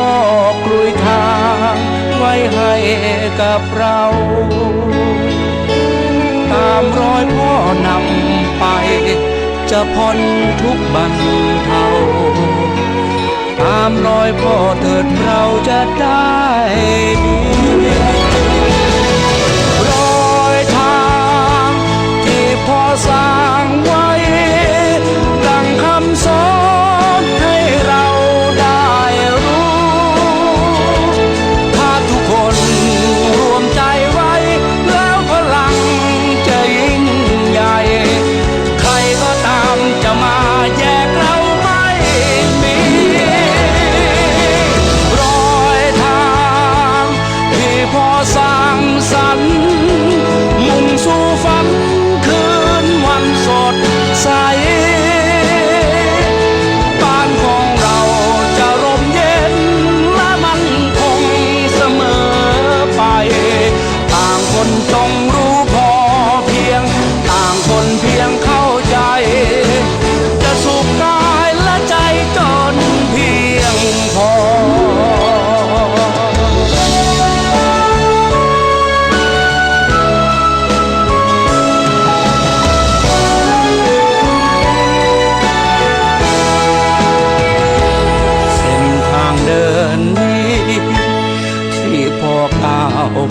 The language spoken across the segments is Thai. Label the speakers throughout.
Speaker 1: พ่อกลุยทางไว้ให้กับเรา ตามรอยพ่อนำไป จะพ้นทุกบันเทาตามรอยพ่อเถิดเราจะได้ดีรอยทางที่พ่อสร้างไว้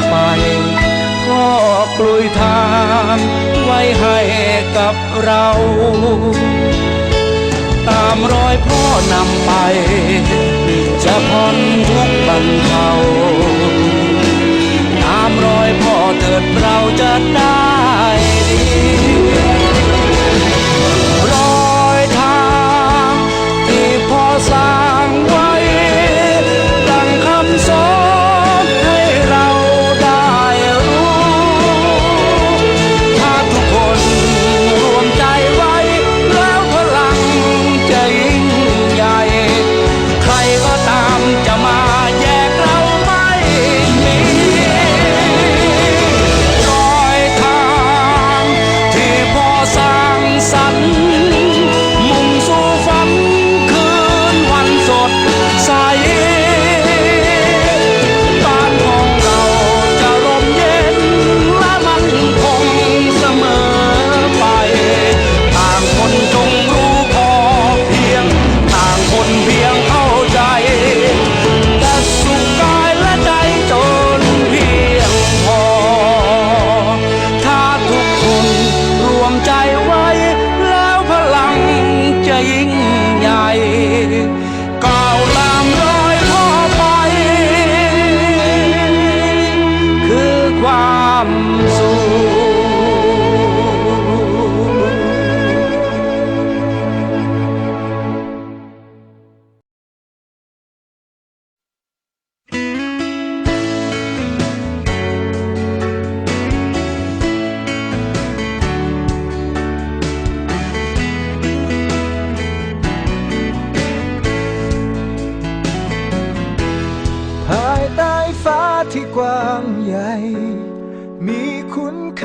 Speaker 1: ไปพ่อกลุยทางไว้ให้กับเรา ตามรอยพ่อนำไป จะพ้นทุกบรรเทา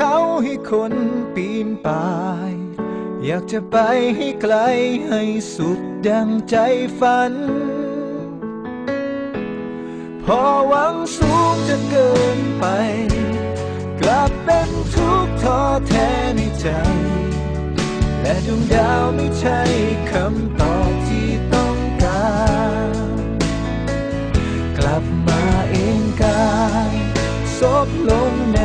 Speaker 1: เขาให้ค
Speaker 2: นปีนป่าย อยากจะไปให้ไกลให้สุดดังใจฝัน พอหวังสูงจะเกินไป กลับเป็นทุกข์ท้อแท้ในใจและดวงดาวไม่ใช่คำตอบที่ต้องการ กลับมาเองกายซบลงหน้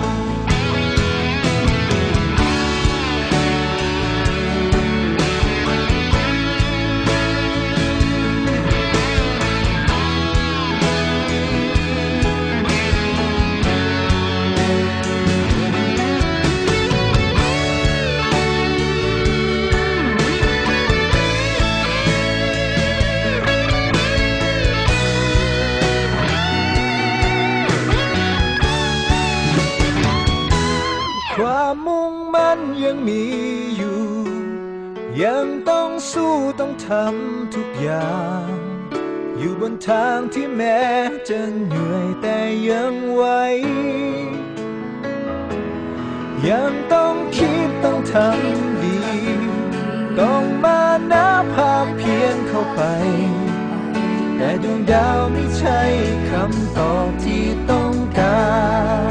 Speaker 2: มันยังมีอยู่ ยังต้องสู้ต้องทำทุกอย่าง อยู่บนทางที่แม้จะเหนื่อยแต่ยังไหวยังต้องคิดต้องทำดี ต้องมาหน้าภาพเพียนเข้าไป แต่ดวงดาวไม่ใช่คำตอบที่ต้องการ